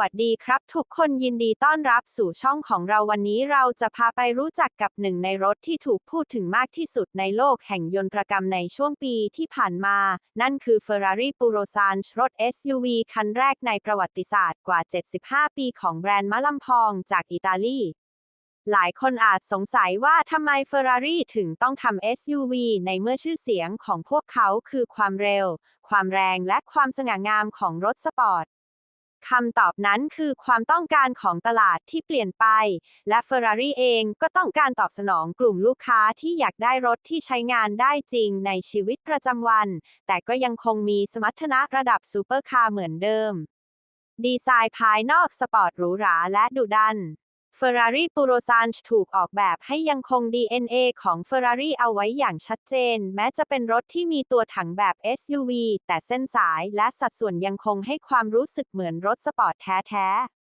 วัสดีครับ ทุกคนยินดีต้อนรับสู่ช่องของเราวันนี้เราจะพาไปรู้จักกับหนึ่งในรถที่ถูกพูดถึงมากที่สุดในโลกแห่งยนตรกรรมในช่วงปีที่ผ่านมา นั่นคือ Ferrari p u r o s a n รถ SUV คันแรกในประวัติศาสตร์กว่า 75 ปีของแบรนด์มะลำพองจากอิตาลีหลายคนอาจสงสัยว่าทำไม Ferrari ถึงต้องทำ SUV ในเมื่อชื่อเสียงของพวกเขาคือความเร็ว ความแรงและความสง่างามของรถสปอร์ต คำตอบนั้นคือความต้องการของตลาดที่เปลี่ยนไป และ Ferrari เองก็ต้องการตอบสนองกลุ่มลูกค้าที่อยากได้รถที่ใช้งานได้จริงในชีวิตประจำวัน แต่ก็ยังคงมีสมรรถนะระดับซูเปอร์คาร์เหมือนเดิม ดีไซน์ภายนอกสปอร์ตหรูหราและดุดัน Ferrari p u r o s a n ถูกออกแบบให้ยังคง DNA ของ Ferrari เอาไว้อย่างชัดเจน แม้จะเป็นรถที่มีตัวถังแบบ SUV แต่เส้นสายและสัดส่วนยังคงให้ความรู้สึกเหมือนรถสปอร์ตแท้ๆ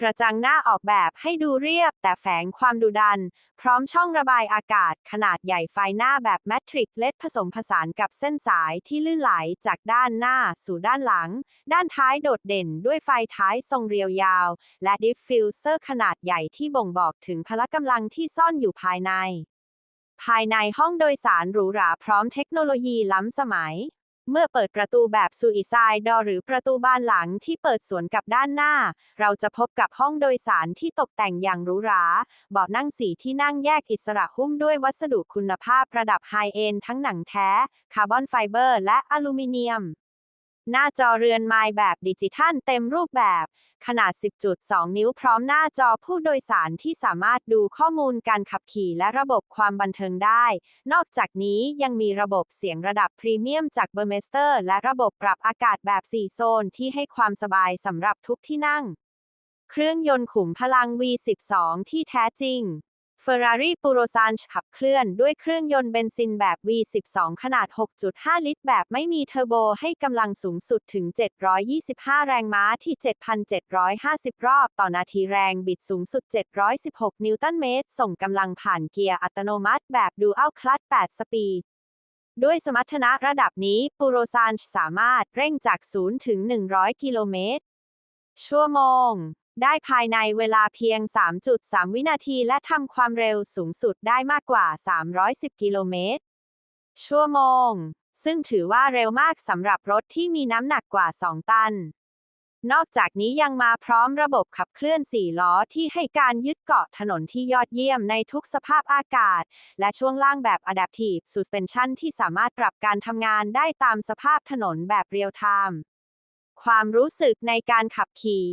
กระจังหน้าออกแบบให้ดูเรียบแต่แฝงความดุดัน พร้อมช่องระบายอากาศขนาดใหญ่ไฟหน้าแบบแมทริกเลดผสมผสานกับเส้นสายที่ลื่นไหลจากด้านหน้าสู่ด้านหลัง ด้านท้ายโดดเด่นด้วยไฟท้ายทรงเรียวยาว และดิฟฟิวเซอร์ขนาดใหญ่ที่บ่งบอกถึงพละกำลังที่ซ่อนอยู่ภายใน ภายในห้องโดยสารหรูหราพร้อมเทคโนโลยีล้ำสมัย เมื่อเปิดประตูแบบซูอิไซดอหรือประตูบานหลังที่เปิดสวนกับด้านหน้า เราจะพบกับห้องโดยสารที่ตกแต่งอย่างหรูหราเบาะนั่งสีที่นั่งแยกอิสระหุ้มด้วยวัสดุคุณภาพระดับไฮเอนทั้งหนังแท้ คาร์บอนไฟเบอร์ และอลูมิเนียม หน้าจอเรือนไม้แบบดิจิทัลเต็มรูปแบบ ขนาด 10.2 นิ้วพร้อมหน้าจอผู้โดยสารที่สามารถดูข้อมูลการขับขี่และระบบความบันเทิงได้ นอกจากนี้ยังมีระบบเสียงระดับพรีเมียมจากเบอร์เมสเตอร์ และระบบปรับอากาศแบบ 4 โซนที่ให้ความสบายสำหรับทุกที่นั่ง เครื่องยนต์ขุมพลัง V12 ที่แท้จริง Ferrari p u r o s a n ขับเคลื่อนด้วยเครื่องยนต์เบนซินแบบ V12 ขนาด 6.5 ลิตร แบบไม่มีเทอร์โบให้กำลังสูงสุดถึง 725 แรงม้าที่ 7,750 รอบต่อนาทีแรงบิดสูงสุด 716 นิวตันเมตร ส่งกำลังผ่านเกียร์อัตโนมัติแบบ Dual Clutch 8 สปีดด้วยสมรรถนะระดับนี้ปูโรซานสามารถเร่งจาก 0 ถึง 100 กิโลเมตรชั่วโมง ได้ภายในเวลาเพียง 3.3 วินาทีและทำความเร็วสูงสุดได้มากกว่า 310 กิโลเมตร ชั่วโมง ซึ่งถือว่าเร็วมากสำหรับรถที่มีน้ำหนักกว่า 2 ตัน นอกจากนี้ยังมาพร้อมระบบขับเคลื่อน4ล้อที่ให้การยึดเกาะถนนที่ยอดเยี่ยมในทุกสภาพอากาศ และช่วงล่างแบบ Adaptive Suspension ที่สามารถปรับการทำงานได้ตามสภาพถนนแบบเรียลไทม์ความรู้สึกในการขับขี่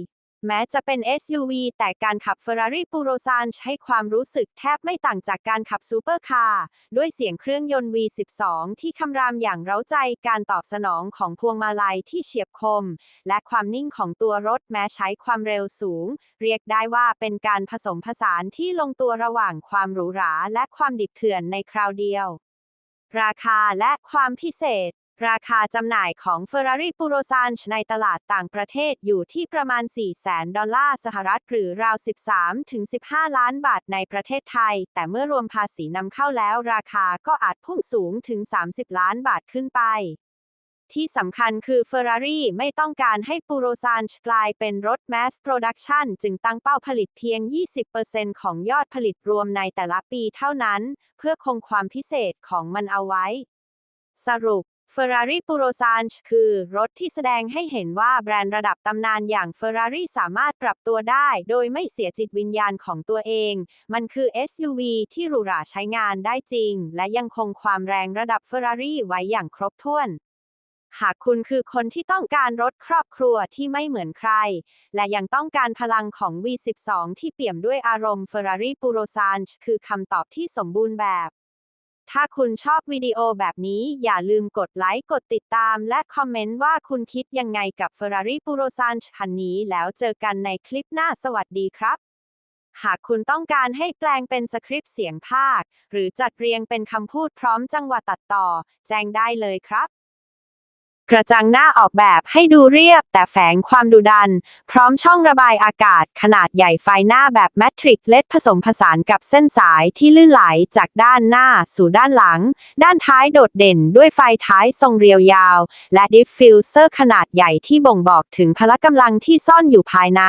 แม้จะเป็น SUV แต่การขับ Ferrari p u r o s a n ให้ความรู้สึกแทบไม่ต่างจากการขับซูเปอร์คาร์ด้วยเสียงเครื่องยนต์ V12 ที่คำรามอย่างเร้าใจการตอบสนองของพวงมาลัยที่เฉียบคม และความนิ่งของตัวรถแม้ใช้ความเร็วสูง เรียกได้ว่าเป็นการผสมผสานที่ลงตัวระหว่างความหรูหราและความดิบเถื่อนในคราวเดียว ราคาและความพิเศษ ราคาจำหน่ายของ Ferrari p u r o s a n ในตลาดต่างประเทศอยู่ที่ประมาณ 4 0 0 0 0 ดอลลาร์สหรัฐ หรือราว 13-15 ล้านบาทในประเทศไทย แต่เมื่อรวมภาษีนำเข้าแล้วราคาก็อาจพุ่งสูงถึง 30 ล้านบาทขึ้นไป ที่สำคัญคือ Ferrari ไม่ต้องการให้ p u r o s a n กลายเป็นรถ Mass Production จึงตั้งเป้าผลิตเพียง 20%ของยอดผลิตรวมในแต่ละปีเท่านั้น เพื่อคงความพิเศษของมันเอาไว้ สรุป Ferrari p u r o s a n คือรถที่แสดงให้เห็นว่าแบรนด์ระดับตำนานอย่าง Ferrari สามารถปรับตัวได้ โดยไม่เสียจิตวิญญาณของตัวเอง มันคือ SUV ที่หรูหราใช้งานได้จริง และยังคงความแรงระดับ Ferrari ไว้อย่างครบถ้วน หากคุณคือคนที่ต้องการรถครอบครัวที่ไม่เหมือนใคร และยังต้องการพลังของ V12 ที่เปี่ยมด้วยอารมณ์ Ferrari p u r o s a n คือคำตอบที่สมบูรณ์แบบ ถ้าคุณชอบวิดีโอแบบนี้อย่าลืมกดไลค์กดติดตาม และคอมเมนต์ว่าคุณคิดยังไงกับ Ferrari p u r o s a n คันนี้แล้วเจอกันในคลิปหน้าสวัสดีครับ หากคุณต้องการให้แปลงเป็นสคริปต์เสียงภาค หรือจัดเรียงเป็นคำพูดพร้อมจังหวะตัดต่อ แจ้งได้เลยครับ กระจังหน้าออกแบบให้ดูเรียบแต่แฝงความดุดัน พร้อมช่องระบายอากาศขนาดใหญ่ไฟหน้าแบบแมทริกเลดผสมผสานกับเส้นสายที่ลื่นไหลจากด้านหน้าสู่ด้านหลัง ด้านท้ายโดดเด่นด้วยไฟท้ายทรงเรียวยาว และดิฟฟิวเซอร์ขนาดใหญ่ที่บ่งบอกถึงพละกำลังที่ซ่อนอยู่ภายใน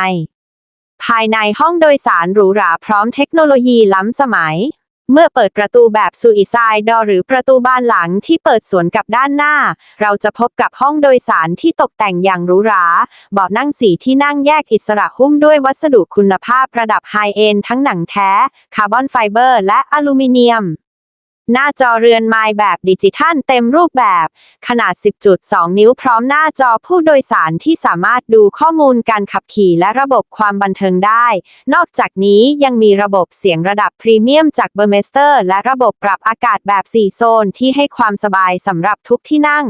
ภายในห้องโดยสารหรูหราพร้อมเทคโนโลยีล้ำสมัย เมื่อเปิดประตูแบบซูอิซายดอหรือประตูบานหลังที่เปิดสวนกับด้านหน้า เราจะพบกับห้องโดยสารที่ตกแต่งอย่างหรูหราเบาะนั่งสีที่นั่งแยกอิสระหุ้มด้วยวัสดุคุณภาพระดับไฮเอนทั้งหนังแท้ คาร์บอนไฟเบอร์ และอลูมิเนียม หน้าจอเรือนไม้แบบดิจิทัลเต็มรูปแบบ ขนาด 10.2 นิ้วพร้อมหน้าจอผู้โดยสารที่สามารถดูข้อมูลการขับขี่และระบบความบันเทิงได้ นอกจากนี้ยังมีระบบเสียงระดับพรีเมียมจากเบอร์เมสเตอร์และระบบปรับอากาศแบบ 4 โซนที่ให้ความสบายสำหรับทุกที่นั่ง